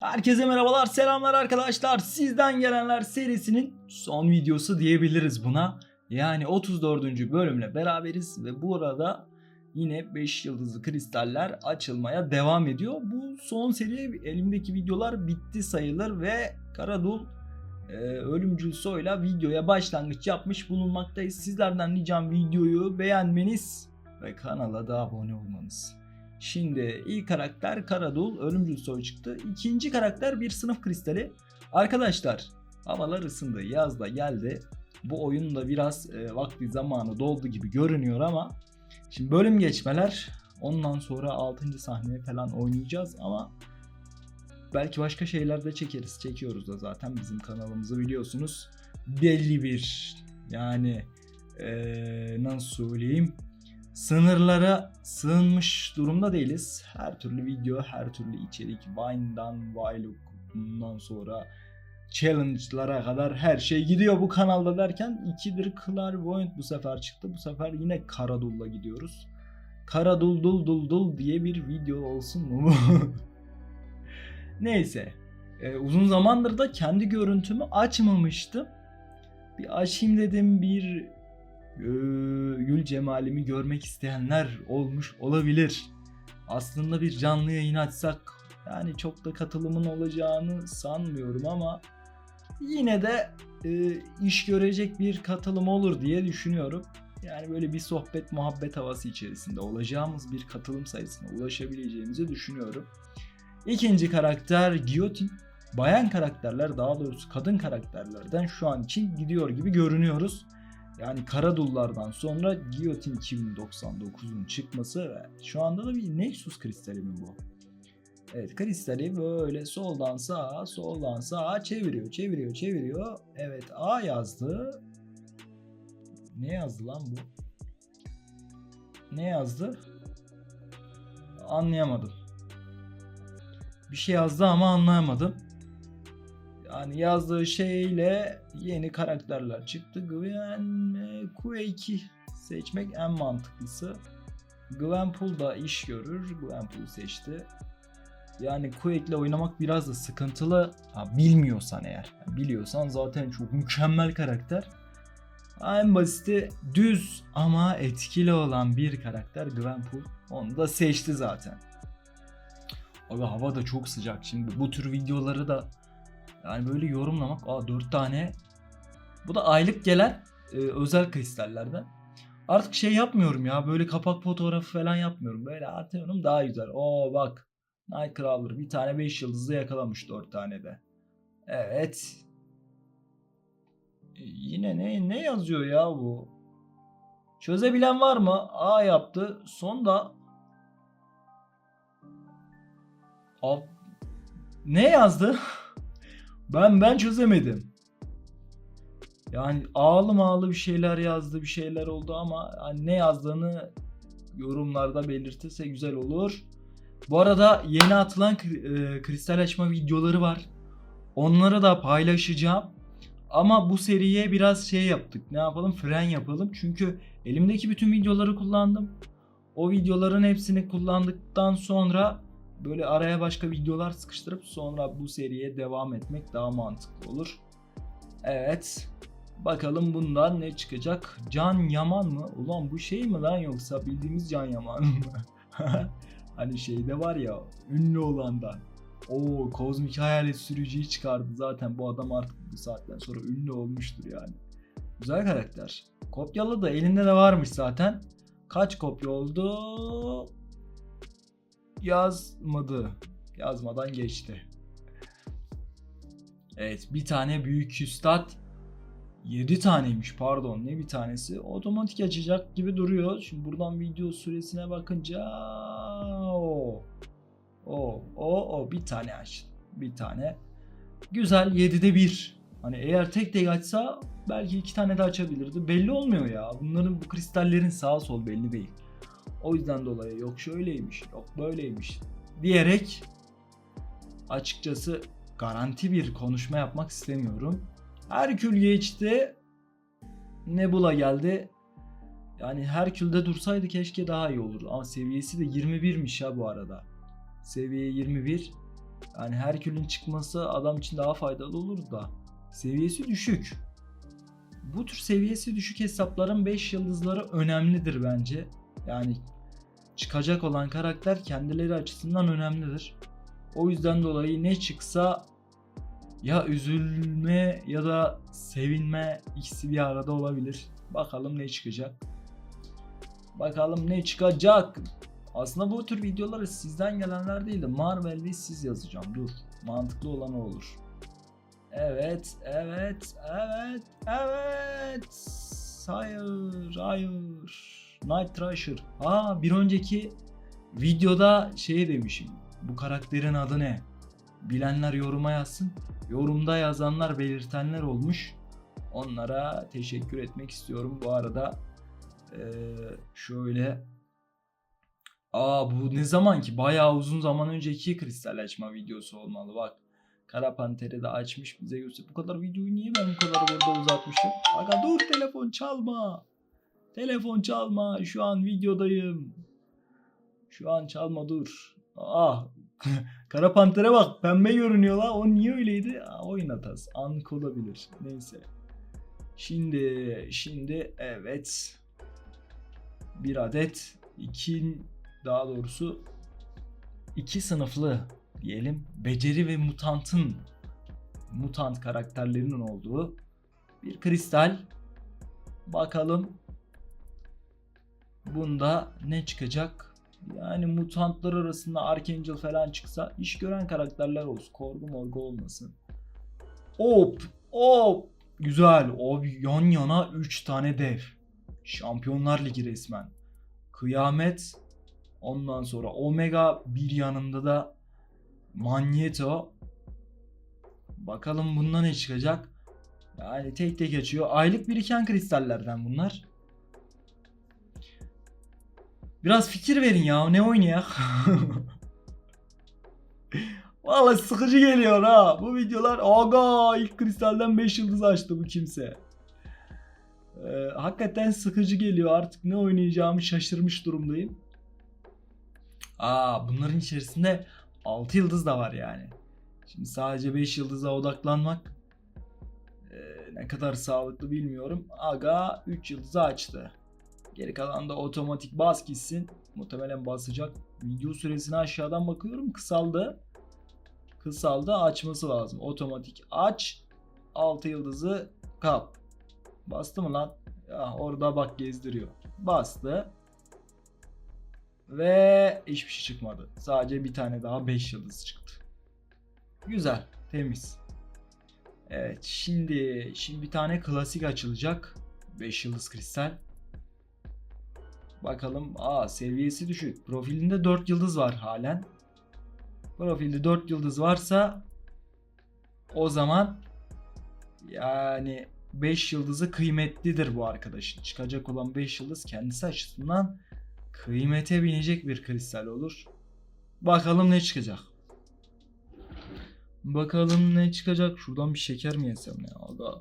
Herkese merhabalar, selamlar arkadaşlar. Sizden gelenler serisinin son videosu diyebiliriz buna. Yani 34. bölümle beraberiz ve bu arada yine 5 yıldızlı kristaller açılmaya devam ediyor. Bu son seri elimdeki videolar bitti sayılır ve Karadul e, ölümcül soyla videoya başlangıç yapmış bulunmaktayız. Sizlerden ricam videoyu beğenmeniz ve kanala da abone olmanız. Şimdi ilk karakter Karadul ölümcül soy çıktı. İkinci karakter bir sınıf kristali. Arkadaşlar havalar ısındı yaz da geldi. Bu oyun da biraz e, vakti zamanı doldu gibi görünüyor ama şimdi bölüm geçmeler ondan sonra 6. sahneye falan oynayacağız ama belki başka şeyler de çekeriz. Çekiyoruz da zaten bizim kanalımızı biliyorsunuz. Belli bir yani e, nasıl söyleyeyim sınırlara sığınmış durumda değiliz. Her türlü video, her türlü içerik, Vine'dan, Vlog'dan sonra challenge'lara kadar her şey gidiyor bu kanalda derken ikidir Clairvoyant bu sefer çıktı. Bu sefer yine Karadul'la gidiyoruz. Karadul dul dul dul diye bir video olsun mu? Neyse. Ee, uzun zamandır da kendi görüntümü açmamıştım. Bir açayım dedim bir gül cemalimi görmek isteyenler olmuş olabilir. Aslında bir canlı yayın açsak yani çok da katılımın olacağını sanmıyorum ama yine de e, iş görecek bir katılım olur diye düşünüyorum. Yani böyle bir sohbet muhabbet havası içerisinde olacağımız bir katılım sayısına ulaşabileceğimizi düşünüyorum. İkinci karakter Giyotin. Bayan karakterler daha doğrusu kadın karakterlerden şu an için gidiyor gibi görünüyoruz. Yani Karadullardan sonra Giyotin 2099'un çıkması ve şu anda da bir Nexus kristali mi bu? Evet kristali böyle soldan sağa soldan sağa çeviriyor çeviriyor çeviriyor. Evet A yazdı. Ne yazdı lan bu? Ne yazdı? Anlayamadım. Bir şey yazdı ama anlayamadım. Yani yazdığı şeyle yeni karakterler çıktı. Gwen e, Q2 seçmek en mantıklısı. Gwenpool da iş görür. Gwenpool seçti. Yani Quake'le oynamak biraz da sıkıntılı. Ha, bilmiyorsan eğer. Biliyorsan zaten çok mükemmel karakter. En basiti düz ama etkili olan bir karakter Gwenpool. Onu da seçti zaten. Abi hava da çok sıcak. Şimdi bu tür videoları da yani böyle yorumlamak. Aa 4 tane. Bu da aylık gelen e, özel kristallerden. Artık şey yapmıyorum ya. Böyle kapak fotoğrafı falan yapmıyorum. Böyle atıyorum daha güzel. Oo bak. Nightcrawler bir tane 5 yıldızlı yakalamış 4 tane de. Evet. E, yine ne ne yazıyor ya bu? Çözebilen var mı? A yaptı. Sonda Ab... Ne yazdı? Ben ben çözemedim. Yani ağlı ağlı bir şeyler yazdı, bir şeyler oldu ama hani ne yazdığını yorumlarda belirtirse güzel olur. Bu arada yeni atılan e, kristal açma videoları var. Onları da paylaşacağım. Ama bu seriye biraz şey yaptık. Ne yapalım? Fren yapalım. Çünkü elimdeki bütün videoları kullandım. O videoların hepsini kullandıktan sonra böyle araya başka videolar sıkıştırıp sonra bu seriye devam etmek daha mantıklı olur. Evet. Bakalım bundan ne çıkacak? Can Yaman mı? Ulan bu şey mi lan yoksa bildiğimiz Can Yaman mı? hani şeyde var ya ünlü olandan. O kozmik hayalet sürücüyü çıkardı zaten bu adam artık bu saatten sonra ünlü olmuştur yani. Güzel karakter. Kopyalı da elinde de varmış zaten. Kaç kopya oldu? Yazmadı. Yazmadan geçti. Evet bir tane büyük üstad 7 taneymiş pardon ne bir tanesi otomatik açacak gibi duruyor. Şimdi buradan video süresine bakınca o o o o bir tane aç. Bir tane. Güzel 7'de 1. Hani eğer tek tek açsa belki iki tane de açabilirdi. Belli olmuyor ya. Bunların bu kristallerin sağ sol belli değil. O yüzden dolayı yok şöyleymiş, yok böyleymiş diyerek açıkçası garanti bir konuşma yapmak istemiyorum. Herkül geçti. Nebula geldi. Yani Herkül'de dursaydı keşke daha iyi olurdu. Ama seviyesi de 21'miş ya bu arada. Seviye 21. Yani Herkül'ün çıkması adam için daha faydalı olur da seviyesi düşük. Bu tür seviyesi düşük hesapların 5 yıldızları önemlidir bence. Yani çıkacak olan karakter kendileri açısından önemlidir. O yüzden dolayı ne çıksa ya üzülme ya da sevinme ikisi bir arada olabilir. Bakalım ne çıkacak. Bakalım ne çıkacak. Aslında bu tür videoları sizden gelenler değil de Marvel'de siz yazacağım. Dur. Mantıklı olan o olur. Evet, evet, evet, evet. Hayır, hayır. Night Thrasher. Aa bir önceki videoda şey demişim. Bu karakterin adı ne? Bilenler yoruma yazsın. Yorumda yazanlar belirtenler olmuş. Onlara teşekkür etmek istiyorum. Bu arada eee, şöyle Aa bu ne zaman ki? Bayağı uzun zaman önceki kristal açma videosu olmalı bak. Kara Panter'i de açmış bize göster. Bu kadar videoyu niye ben bu kadar burada uzatmışım? Aga dur telefon çalma. Telefon çalma. Şu an videodayım. Şu an çalma dur. Aa Kara Panter'e bak pembe görünüyor la. O niye öyleydi? Aa, oyun hatası. Anlık olabilir. Neyse. Şimdi şimdi evet. Bir adet iki daha doğrusu iki sınıflı diyelim beceri ve mutantın mutant karakterlerinin olduğu bir kristal. Bakalım bunda ne çıkacak? Yani mutantlar arasında Archangel falan çıksa iş gören karakterler olsun. Korgu morgu olmasın. Hop hop güzel. Abi yan yana 3 tane dev. Şampiyonlar Ligi resmen. Kıyamet Ondan sonra Omega bir yanında da Magneto. Bakalım bundan ne çıkacak? Yani tek tek açıyor. Aylık biriken kristallerden bunlar. Biraz fikir verin ya. Ne oynayak? Vallahi sıkıcı geliyor ha. Bu videolar aga ilk kristalden 5 yıldız açtı bu kimse. Ee, hakikaten sıkıcı geliyor. Artık ne oynayacağımı şaşırmış durumdayım. Aa bunların içerisinde 6 yıldız da var yani. Şimdi sadece 5 yıldıza odaklanmak e, ne kadar sağlıklı bilmiyorum. Aga 3 yıldızı açtı. Geri kalan da otomatik bas gitsin. Muhtemelen basacak. Video süresine aşağıdan bakıyorum kısaldı. Kısaldı açması lazım. Otomatik aç. 6 yıldızı kap. Bastı mı lan? Ya orada bak gezdiriyor. Bastı. Ve hiçbir şey çıkmadı. Sadece bir tane daha 5 yıldız çıktı. Güzel, temiz. Evet, şimdi şimdi bir tane klasik açılacak. 5 yıldız kristal. Bakalım. Aa seviyesi düşük. Profilinde 4 yıldız var halen. Profilde 4 yıldız varsa o zaman yani 5 yıldızı kıymetlidir bu arkadaşın. Çıkacak olan 5 yıldız kendisi açısından kıymete binecek bir kristal olur. Bakalım ne çıkacak. Bakalım ne çıkacak. Şuradan bir şeker mi yesem ya aga.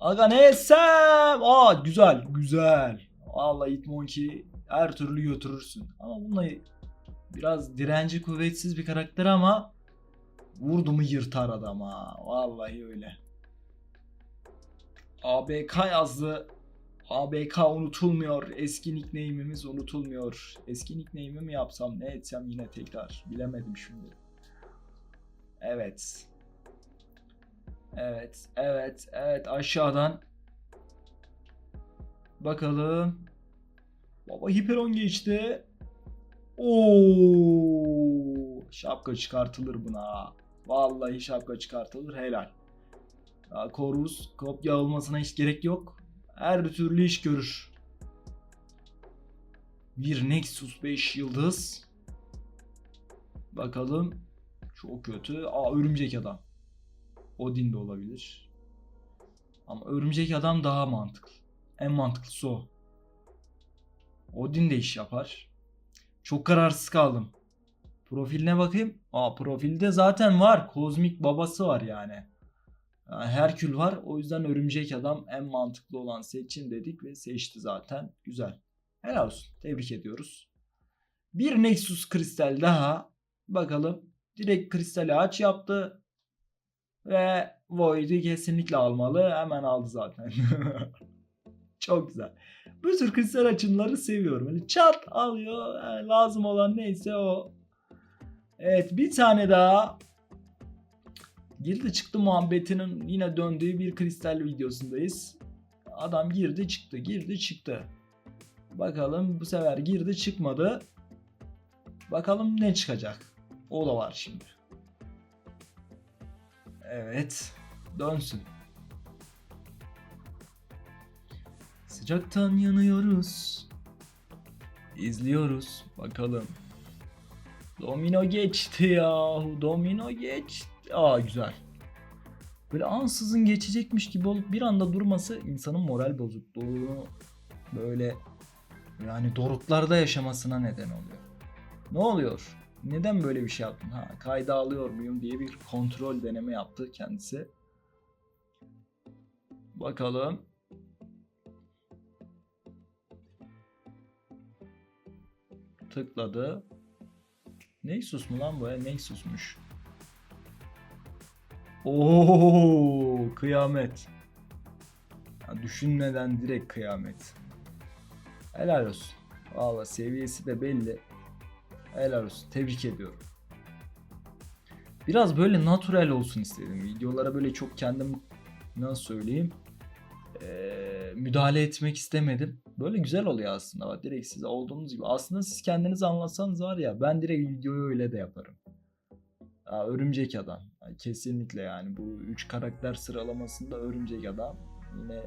Aga ne yesem? Aa güzel güzel. Vallahi Hitmonkey her türlü götürürsün. Ama bununla biraz direnci kuvvetsiz bir karakter ama vurdu mu yırtar adam. Vallahi öyle. ABK yazdı. ABK unutulmuyor. Eski nickname'imiz unutulmuyor. Eski nickname'imi mi yapsam ne etsem yine tekrar. Bilemedim şimdi. Evet. Evet, evet, evet aşağıdan. Bakalım. Baba Hiperon geçti. Oo, şapka çıkartılır buna. Vallahi şapka çıkartılır helal. Ya, Korvus kopya olmasına hiç gerek yok her türlü iş görür. Bir Nexus 5 yıldız. Bakalım. Çok kötü. Aa örümcek adam. Odin de olabilir. Ama örümcek adam daha mantıklı. En mantıklısı o. Odin de iş yapar. Çok kararsız kaldım. Profiline bakayım. Aa profilde zaten var. Kozmik babası var yani. Herkül var. O yüzden örümcek adam en mantıklı olan seçin dedik ve seçti zaten. Güzel. Helal olsun. Tebrik ediyoruz. Bir Nexus kristal daha. Bakalım Direkt kristali aç yaptı. Ve Void'i kesinlikle almalı. Hemen aldı zaten. Çok güzel. Bu tür kristal açımları seviyorum. Böyle çat alıyor. yani lazım olan neyse o. Evet bir tane daha. Girdi çıktı muhabbetinin yine döndüğü bir kristal videosundayız. Adam girdi çıktı girdi çıktı. Bakalım bu sefer girdi çıkmadı. Bakalım ne çıkacak. O da var şimdi. Evet. Dönsün. Sıcaktan yanıyoruz. İzliyoruz. Bakalım. Domino geçti ya. Domino geçti. Aa güzel. Böyle ansızın geçecekmiş gibi olup bir anda durması insanın moral bozukluğunu böyle yani doruklarda yaşamasına neden oluyor. Ne oluyor? Neden böyle bir şey yaptın? Ha, kayda alıyor muyum diye bir kontrol deneme yaptı kendisi. Bakalım. Tıkladı. Nexus mu lan bu? Nexus'muş. Oo, kıyamet. Ya düşünmeden direkt kıyamet. Helal olsun. Valla seviyesi de belli. Helal olsun. Tebrik ediyorum. Biraz böyle natural olsun istedim. Videolara böyle çok kendim nasıl söyleyeyim eee, müdahale etmek istemedim. Böyle güzel oluyor aslında. Bak direkt siz olduğunuz gibi. Aslında siz kendiniz anlatsanız var ya ben direkt videoyu öyle de yaparım. Aa, örümcek adam. Kesinlikle yani bu 3 karakter sıralamasında örümcek adam yine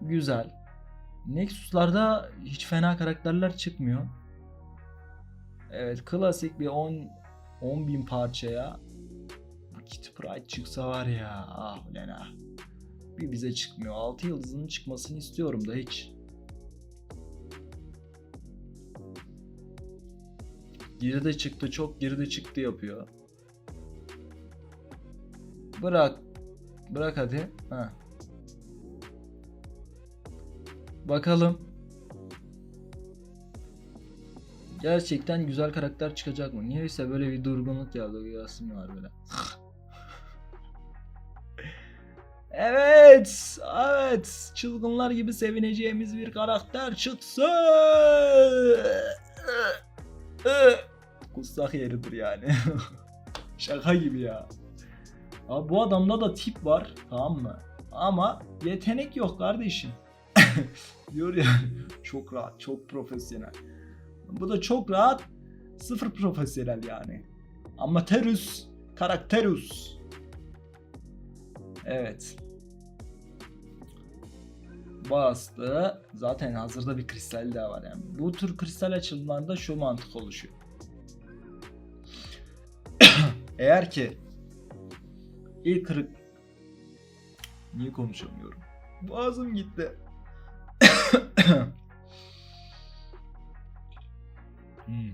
güzel. Nexus'larda hiç fena karakterler çıkmıyor. Evet klasik bir 10 10 bin parçaya Kitty Pryde çıksa var ya ah ulan ah. Bir bize çıkmıyor. 6 yıldızının çıkmasını istiyorum da hiç. Girdi çıktı çok girdi çıktı yapıyor. Bırak. Bırak hadi. Ha. Bakalım. Gerçekten güzel karakter çıkacak mı? Niyeyse böyle bir durgunluk geldi. Uyuyasım var böyle. evet. Evet. Çılgınlar gibi sevineceğimiz bir karakter çıksın. Kussak yeridir yani. Şaka gibi ya. Abi bu adamda da tip var tamam mı? Ama yetenek yok kardeşim. Diyor ya çok rahat, çok profesyonel. Bu da çok rahat, sıfır profesyonel yani. Amatörüs, karakterüs. Evet. Bastı. Zaten hazırda bir kristal daha var yani. Bu tür kristal açılımlarında şu mantık oluşuyor. Eğer ki ilk kırık Niye konuşamıyorum? Boğazım gitti. hmm.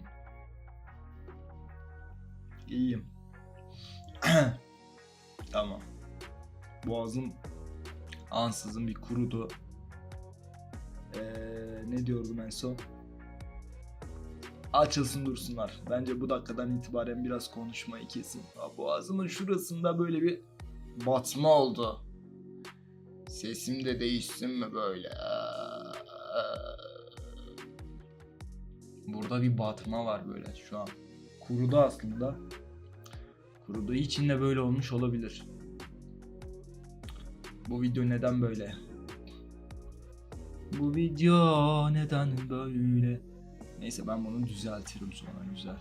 İyiyim. tamam. Boğazım ansızın bir kurudu. Ee, ne diyordum en son? Açılsın dursunlar. Bence bu dakikadan itibaren biraz konuşmayı kesin. Ha, Boğazımın şurasında böyle bir batma oldu. Sesim de değişsin mi böyle? Burada bir batma var böyle şu an. Kurudu aslında. Kuruduğu için de böyle olmuş olabilir. Bu video neden böyle? Bu video neden böyle? Neyse ben bunu düzeltirim sonra güzel.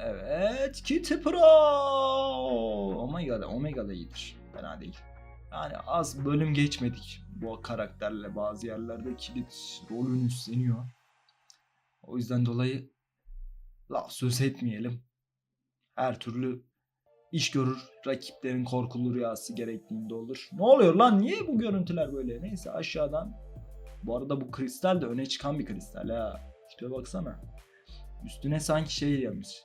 Evet Kitty Pro. Omega da Omega da iyidir. Fena değil. Yani az bölüm geçmedik bu karakterle bazı yerlerde kilit rolünü üstleniyor. O yüzden dolayı laf söz etmeyelim. Her türlü iş görür, rakiplerin korkulu rüyası gerektiğinde olur. Ne oluyor lan? Niye bu görüntüler böyle? Neyse aşağıdan. Bu arada bu kristal de öne çıkan bir kristal ha. İşte baksana. Üstüne sanki şey yemiş.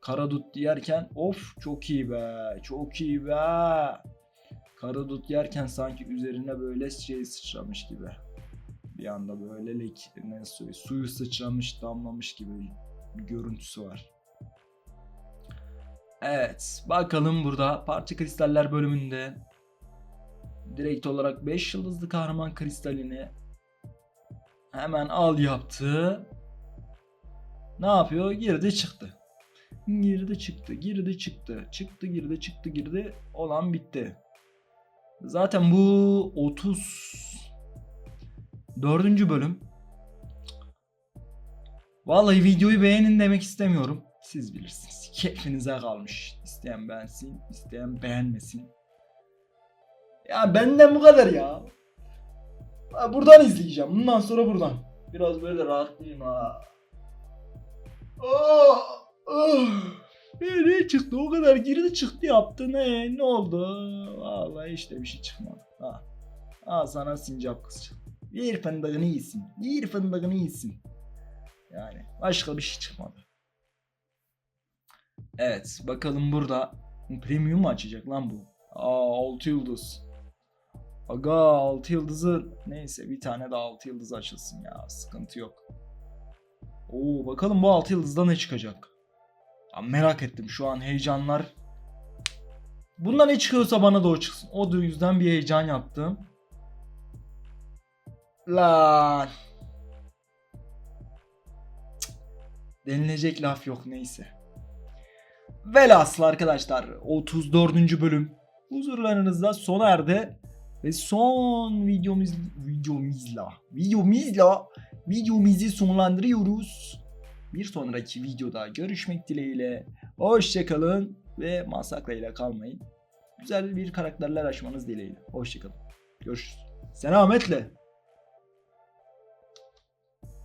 Karadut yerken of çok iyi be. Çok iyi be. Karadut yerken sanki üzerine böyle şey sıçramış gibi. Bir anda böyle lek ne suyu, suyu sıçramış damlamış gibi bir görüntüsü var. Evet. Bakalım burada parça kristaller bölümünde direkt olarak 5 yıldızlı kahraman kristalini hemen al yaptı. Ne yapıyor? Girdi çıktı. Girdi çıktı, girdi çıktı, çıktı girdi çıktı girdi olan bitti. Zaten bu 30 dördüncü bölüm. Vallahi videoyu beğenin demek istemiyorum. Siz bilirsiniz. Keyfinize kalmış. İsteyen beğensin, isteyen beğenmesin. Ya benden bu kadar ya. Ha, Buradan izleyeceğim. Bundan sonra buradan. Biraz böyle rahatlayayım ha. Oh, oh. Ne çıktı? O kadar girdi çıktı yaptı. Ne? Ne oldu? Vallahi işte bir şey çıkmadı. Ha. Al sana sincap kız. Bir fındığını iyisin. Bir fındığını iyisin. Yani başka bir şey çıkmadı. Evet bakalım burada premium mu açacak lan bu? Aa 6 yıldız. Aga 6 yıldızı neyse bir tane daha 6 yıldız açılsın ya sıkıntı yok. Oo bakalım bu 6 yıldızda ne çıkacak? Ya merak ettim şu an heyecanlar. Bunda ne çıkıyorsa bana da o çıksın. O yüzden bir heyecan yaptım. Lan. Denilecek laf yok neyse. Velhasıl arkadaşlar 34. bölüm huzurlarınızda sona erdi. Ve son videomuz videomuzla videomuzla videomuzu sonlandırıyoruz. Bir sonraki videoda görüşmek dileğiyle. Hoşçakalın ve masakla ile kalmayın. Güzel bir karakterler açmanız dileğiyle. Hoşçakalın. Görüşürüz. Selametle.